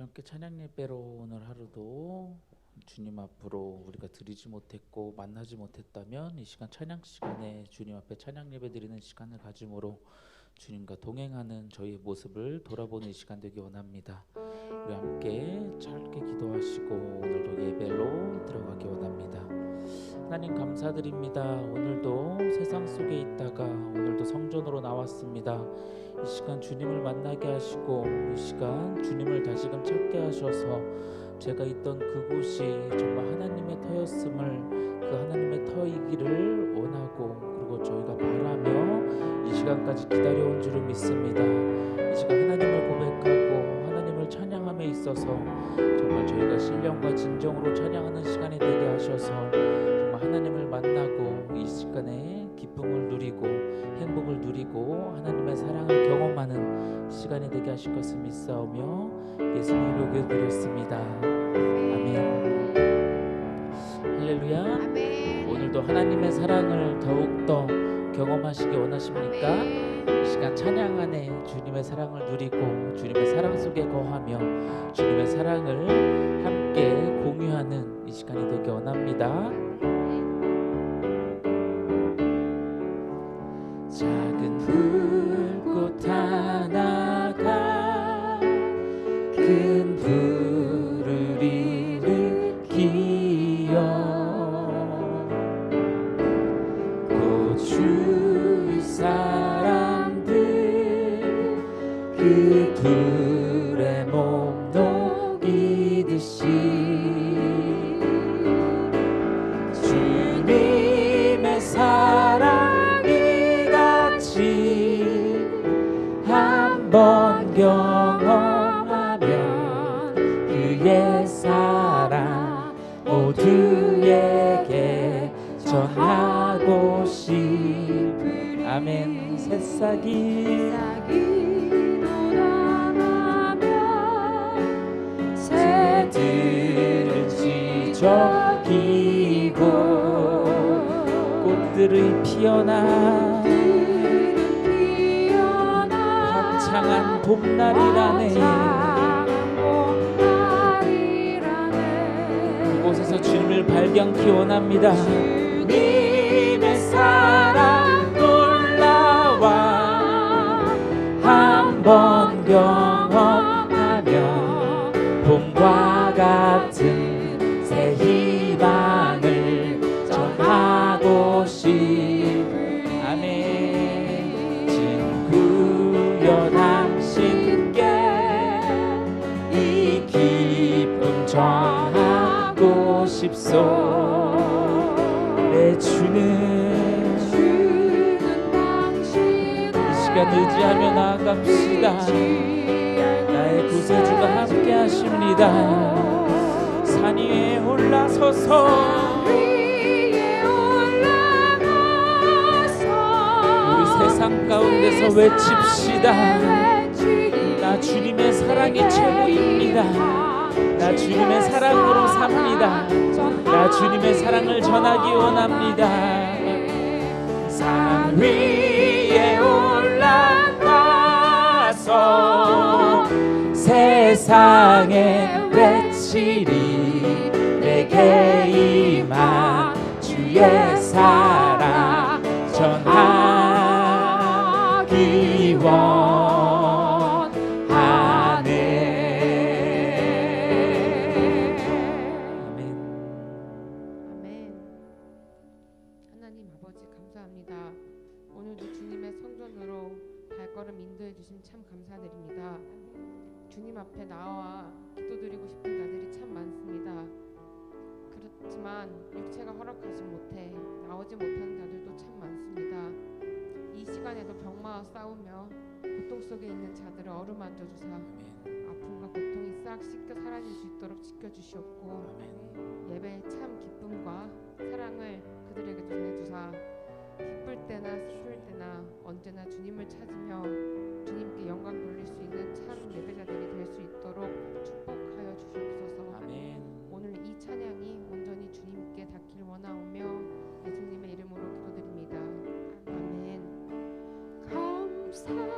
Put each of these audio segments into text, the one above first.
함께 찬양 예배로 오늘 하루도 주님 앞으로 우리가 드리지 못했고 만나지 못했다면 이 시간 찬양 시간에 주님 앞에 찬양 예배 드리는 시간을 가짐으로 주님과 동행하는 저희의 모습을 돌아보는 이 시간 되기 원합니다. 우리 함께 짧게 기도하시고 오늘도 예배로 들어가기 원합니다. 하나님 감사드립니다. 오늘도 세상 속에 있다가 오늘도 성전으로 나왔습니다. 이 시간 주님을 만나게 하시고 이 시간 주님을 다시금 찾게 하셔서 제가 있던 그곳이 정말 하나님의 터였음을 그 하나님의 터이기를 원하고 그리고 저희가 바라며 이 시간까지 기다려온 줄을 믿습니다. 이 시간 하나님을 고백하고 하나님을 찬양함에 있어서 정말 저희가 신령과 진정으로 찬양하는 시간이 되게 하셔서 하나님을 만나고 이 시간에 기쁨을 누리고 행복을 누리고 하나님의 사랑을 경험하는 시간이 되게 하실 것을 믿사오며 예수님으로 기도드렸습니다. 아멘. 할렐루야. 아멘. 오늘도 하나님의 사랑을 더욱더 경험하시기 원하십니까? 이 시간 찬양 안에 주님의 사랑을 누리고 주님의 사랑 속에 거하며 주님의 사랑을 함께 공유하는 이 시간이 되기 원합니다. 작은 불 화창한 봄날이라네. 그곳에서 주님을 발견키 원합니다. 주님의 사랑 놀라와 한번 경 갑시다. 나의 구세주가 함께 하십니다. 산 위에 올라서서 우리 세상 가운데서 외칩시다. 나 주님의 사랑이 최고입니다. 나 주님의 사랑으로 삽니다. 나 주님의 사랑을 전하기 원합니다. 산위 세상에 외치리 내게 임한 주의 사랑 전하기 원하네 아멘. 하나님 아버지 감사합니다. 오늘도 주님의 성전으로 발걸음 인도해 주심 참 감사드립니다. 주님 앞에 나와 기도드리고 싶은 자들이 참 많습니다. 그렇지만 육체가 허락하지 못해 나오지 못하는 자들도 참 많습니다. 이 시간에도 병마와 싸우며 고통 속에 있는 자들을 어루만져 주사 아픔과 고통이 싹 씻겨 사라질 수 있도록 지켜주시옵고 예배의 참 기쁨과 사랑을 그들에게 전해주사 기쁠 때나 슬플 때나 언제나 주님을 찾으며 주님께 영광 돌릴 수 있는 참 예배자들이 될 수 있도록 축복하여 주시옵소서. 아멘. 오늘 이 찬양이 온전히 주님께 닿길 원하오며 예수님의 이름으로 기도드립니다. 아멘. 감사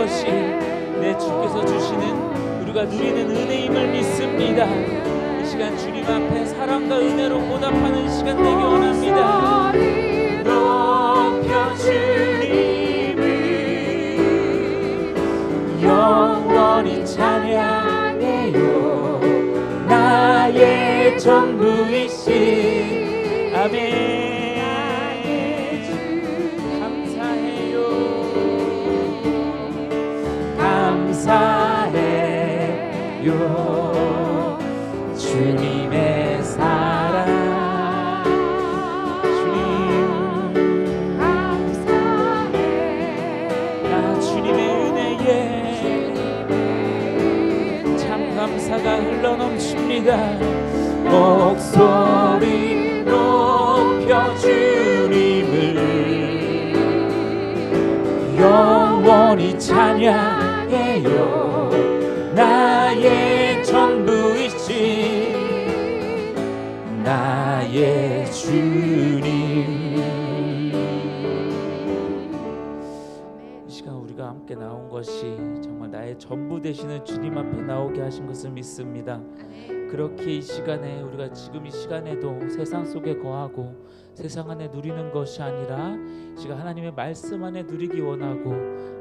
것이 내 주께서 주시는 우리가 누리는 은혜임을 믿습니다. 이 시간 주님 앞에 사랑과 은혜로 보답하는 시간 되기 원합니다. 전부이신 아멘 흘러넘칩니다 목소리 높여 주님을 영원히 찬양해요. 나의 전부이신 나의 주님. 이 시간 우리가 함께 나온 것이 정말 나의 전부 되시는 주님 앞에 나오게 하신 것을 믿습니다. 그렇게 이 시간에 우리가 지금 이 시간에도 세상 속에 거하고 세상 안에 누리는 것이 아니라 이 시간 하나님의 말씀 안에 누리기 원하고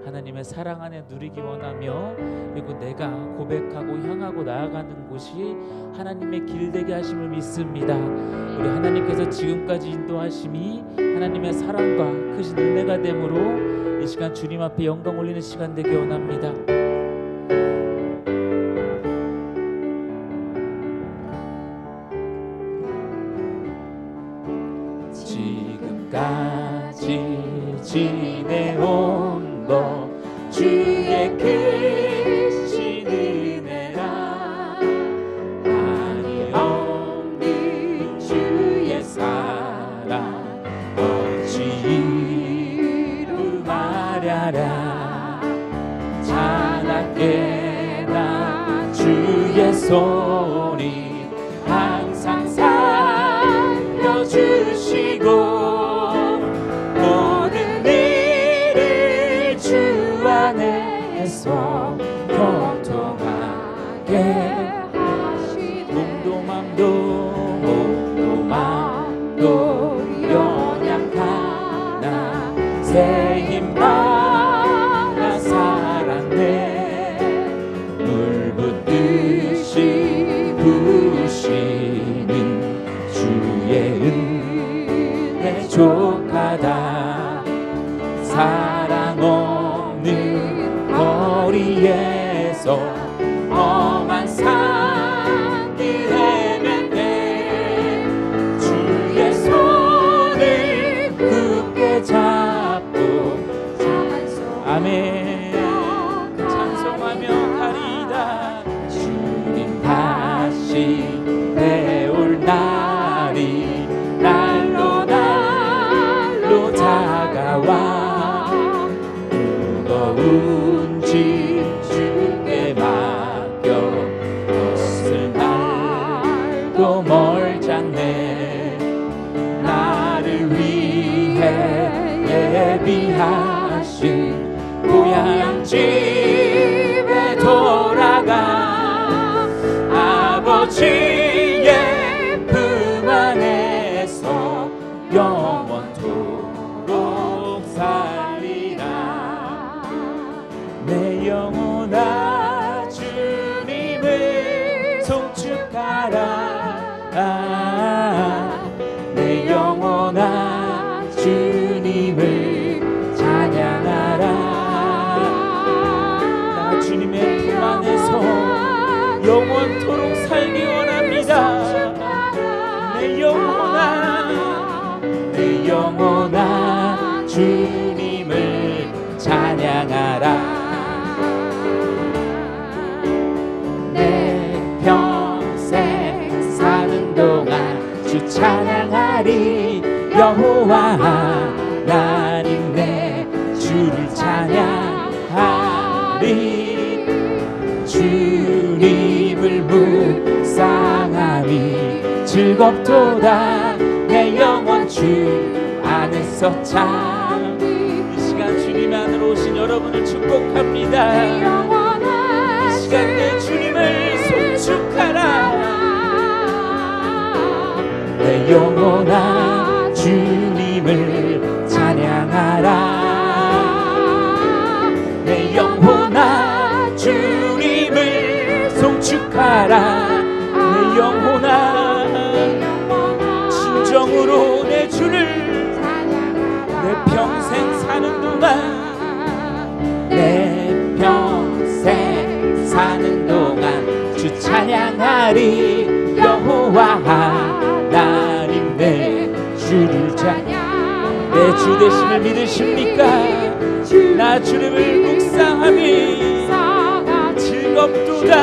하나님의 사랑 안에 누리기 원하며 그리고 내가 고백하고 향하고 나아가는 곳이 하나님의 길 되게 하심을 믿습니다. 우리 하나님께서 지금까지 인도하심이 하나님의 사랑과 크신 은혜가 되므로 이 시간 주님 앞에 영광 올리는 시간 되기 원합니다. 지금까지 지내온 것. 주의 크 날도 멀잖네. 나를 위해 예비하신 고향 집 영원한 주님을 찬양하라. 내 평생 살던 동안 주 찬양하리, 여호와. 즐겁도다. 내 영혼 주 안에서 참이 시간 주님 안으로 오신 여러분을 축복합니다. 이 시간 내 주님을 송축하라. 내 영혼아 주님을 찬양하라. 내 영혼아 주님을 송축하라 평생 사는 동안 내 평생 사는 동안 주 찬양하리 여호와 하나님 내 주를 찬양 내 주 되심을 믿으십니까? 나 주님을 묵상함이 즐겁도다.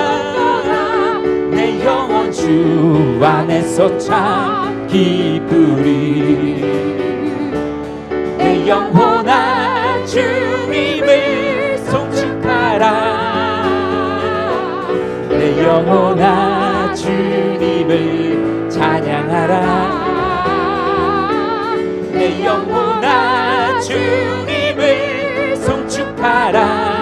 내 영혼 주 안에서 참 기쁘리. 내 영혼아 주님을 송축하라. 내 영혼아 주님을 찬양하라. 내 영혼아 주님을 송축하라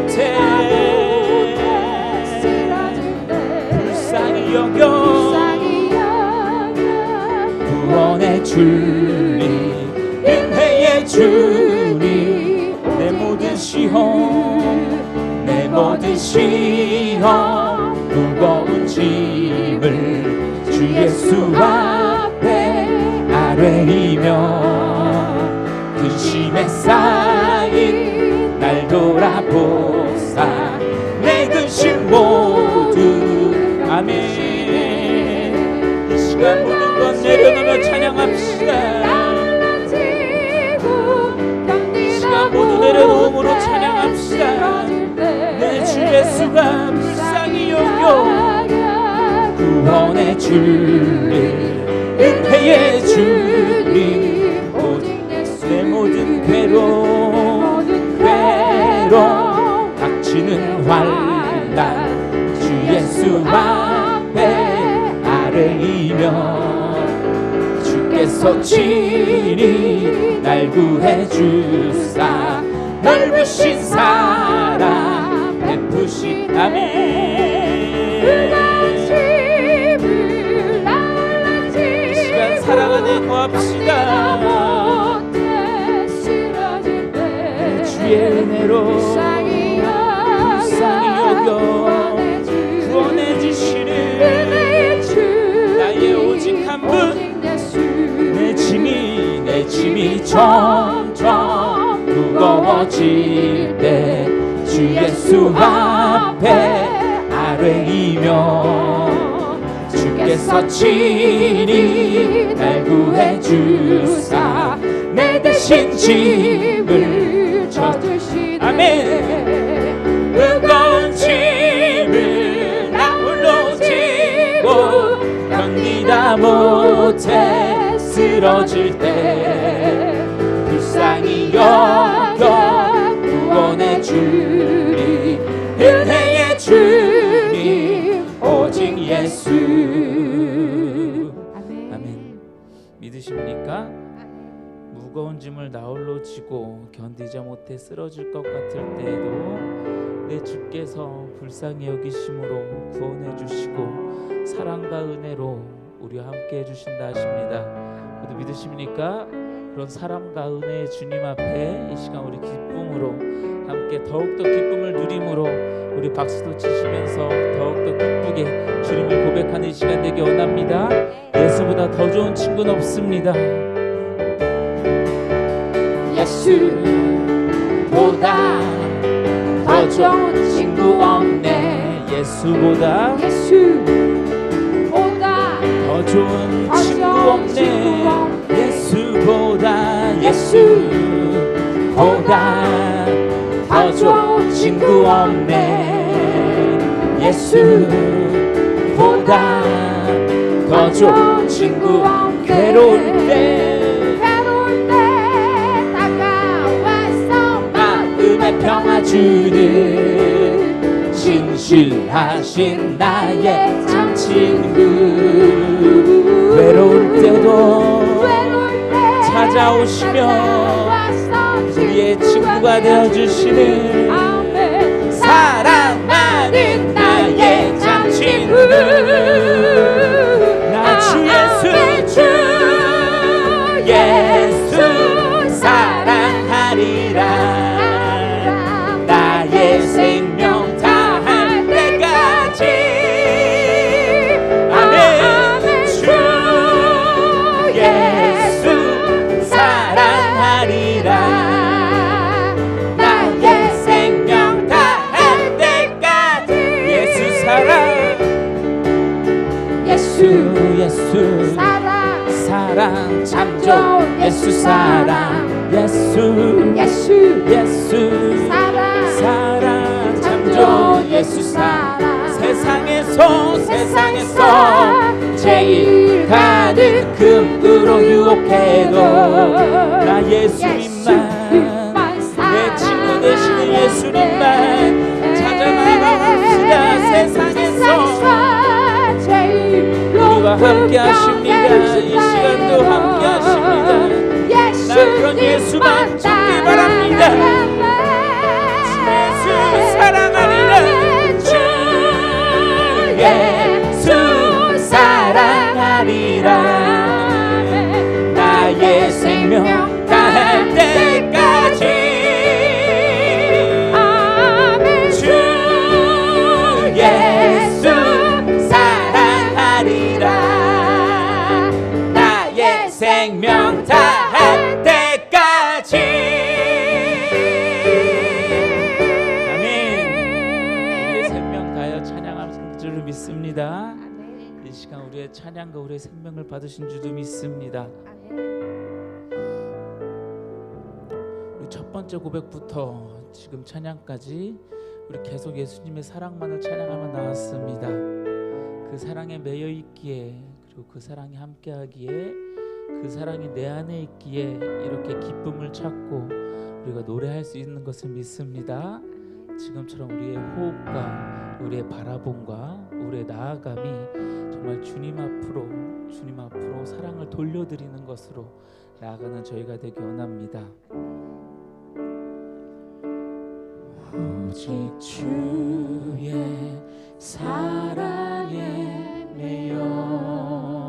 못해. 불쌍히 여겨. 구원의 주님 은혜의 주님 내 모든 시험 내 모든 시험 무거운 짐을 주 예수 앞에 아뢰이며 근심에 쌓인 날 돌아보사. 내 근심 모두 아멘 이 시간 모든 것 내려놓으며 찬양합시다. 이 시간 모두 내려놓음으로 찬양합시다. 내 주 예수가 불쌍히 여겨 구원의 주님 은혜의 주님 오직 내 모든 괴로움 환란 주 예수 앞에 아뢰이며 주께서 친히 날 구해 주사 넓으신 사랑 시간 사랑 안에 거합시다. 주의 은혜로 짐이 점점 무거워질 때 주 예수 앞에 아뢰이며 주께서 친히 날 구해 주사 내 대신 짐을 져주시네. 아멘. 무거운 짐을 나 홀로 지고 견디다 못해 쓰러질 때 무거운 짐을 나홀로 지고 견디지 못해 쓰러질 것 같을 때에도 내 주께서 불쌍히 여기심으로 구원해 주시고 사랑과 은혜로 우리와 함께 해 주신다 하십니다. 모두 믿으십니까? 그런 사랑과 은혜의 주님 앞에 이 시간 우리 기쁨으로 함께 더욱더 기쁨을 누림으로 우리 박수도 치시면서 더욱더 기쁘게 주님을 고백하는 이 시간 되기 원합니다. 예수보다 더 좋은 친구는 없습니다. 예수보다 더 좋은 친구 없네. 예수보다 예수보다 더 좋은 더 친구 없네. 친구 없네. 예수보다 예수보다 더 좋은 친구 없네. 예수보다 더 좋은 친구 괴로울 때 주는 진실하신 나의 참 친구. 외로울 때도 찾아오시며 우리의 친구가 되어주시는 사랑하는 나의 참 친구 예수 사랑. 예수 예수. 예수. 사랑. 사랑. 참참 좋은 예수 사랑. 세상에서 세상에서 세상에서 제일 가득 금으로 유혹해도 나 예수님만 내 친구 되시는 예수님만 찾아 나갑시다. 세상에서 우리와 함께 하십니다 예수만 찾기 바랍니다. 예수 사랑하리라. 주 예수 사랑하리라. 나의 생명 찬양과 우리의 생명을 받으신 줄도 믿습니다 우리 첫 번째 고백부터 지금 찬양까지 우리 계속 예수님의 사랑만을 찬양하며 나왔습니다. 그 사랑에 매여 있기에 그리고 그 사랑이 함께하기에 그 사랑이 내 안에 있기에 이렇게 기쁨을 찾고 우리가 노래할 수 있는 것을 믿습니다. 지금처럼 우리의 호흡과 우리의 바라봄과 우리의 나아감이 정말 주님 앞으로 주님 앞으로 사랑을 돌려드리는 것으로 나아가는 저희가 되기 원합니다. 오직 주의 사랑에 매여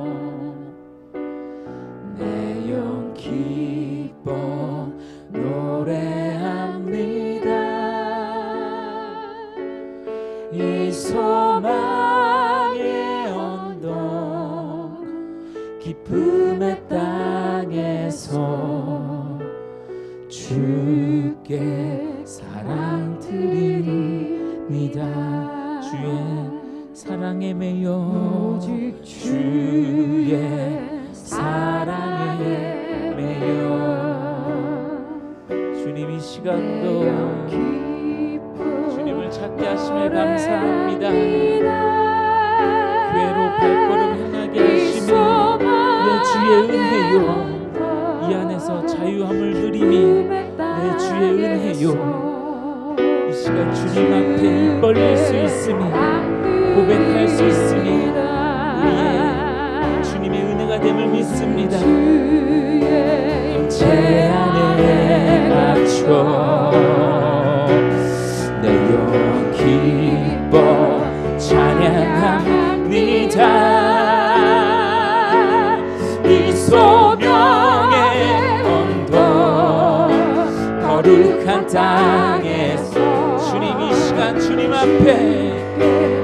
매여 오직 주의 사랑에 매여. 주님 이 시간도 주님을 찾게 하심에 감사합니다. 교회로 발걸음 향하게 하시며 내 주의 은혜요. 이 안에서 자유함을 누리미 내 주의 은혜요. 이 시간 주님 앞에 입 벌릴 수 있으니 고백할 수 있으니 우리의 주님의 은혜가 됨을 믿습니다. 제 안에 맞춰 내영 기뻐 찬양합니다. 이 소명의 언덕 거룩한 땅에서 주님 이 시간 주님 앞에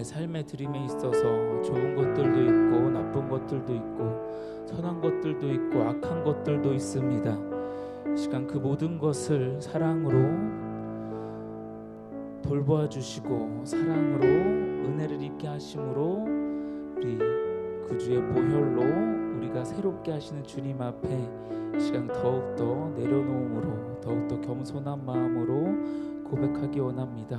나의 삶의 드림에 있어서 좋은 것들도 있고 나쁜 것들도 있고 선한 것들도 있고 악한 것들도 있습니다. 이 시간 그 모든 것을 사랑으로 돌보아 주시고 사랑으로 은혜를 입게 하심으로 우리 그 주의 보혈로 우리가 새롭게 하시는 주님 앞에 이 시간 더욱더 내려놓음으로 더욱더 겸손한 마음으로 고백하기 원합니다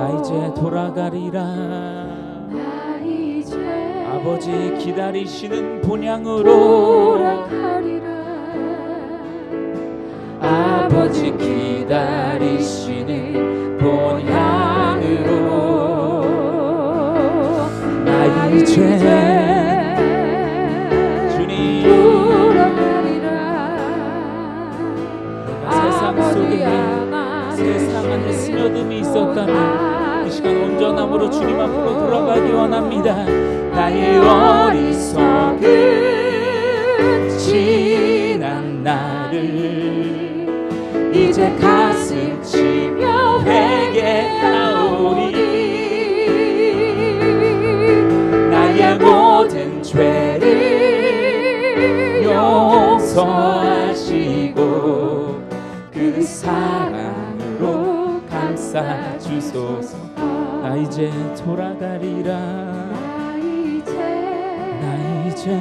나 이제 돌아가리라. 아버지 기다리시는 본향으로 아버지 기다리시는 본향으로. 나 이제 감싸주소서 나 이제 돌아가리라. 나 이제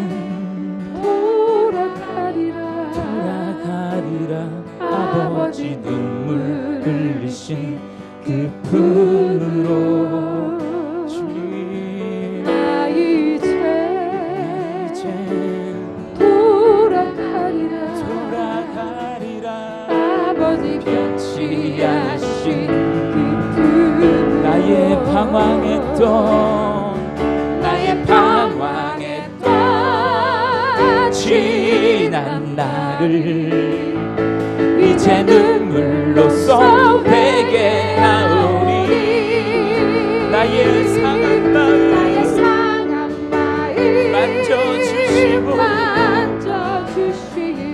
돌아가리라. 아버지 눈물 흘리신 그 품으로 나의 방황했던 나의 방황했던 지난 나를 이제 눈물로써 회개하오니 나의 상한 마음 만져주시고.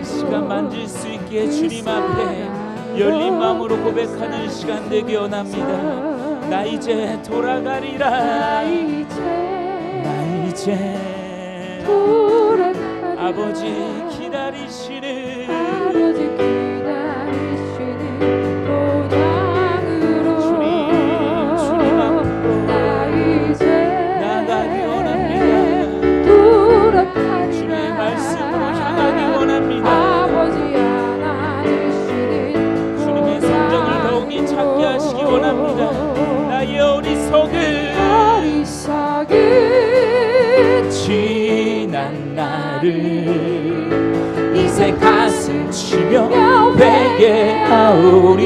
시간 만질 수 있게 주님 앞에 열린 마음으로 고백하는 시간 되기 원합니다 나 이제 돌아가리라. 나 이제 아버지 기다리시는 주님 가슴 치며 회개하오니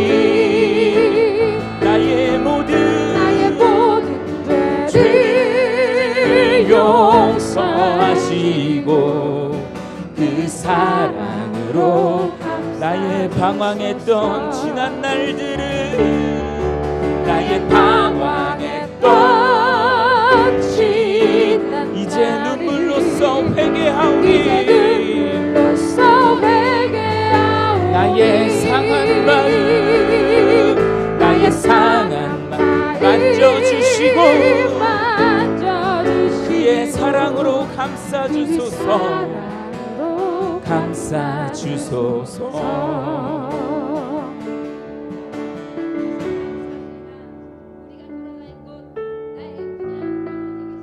나의 모든 죄를 용서하시고 그 사랑으로 나의 방황했던 지난 날들은 나의 방황했던 지난 이제 눈물로써 회개하오니 나의 상한 마음 나의 상한 마음 만져주시고 그의 사랑으로 감싸주소서. 감싸주소서.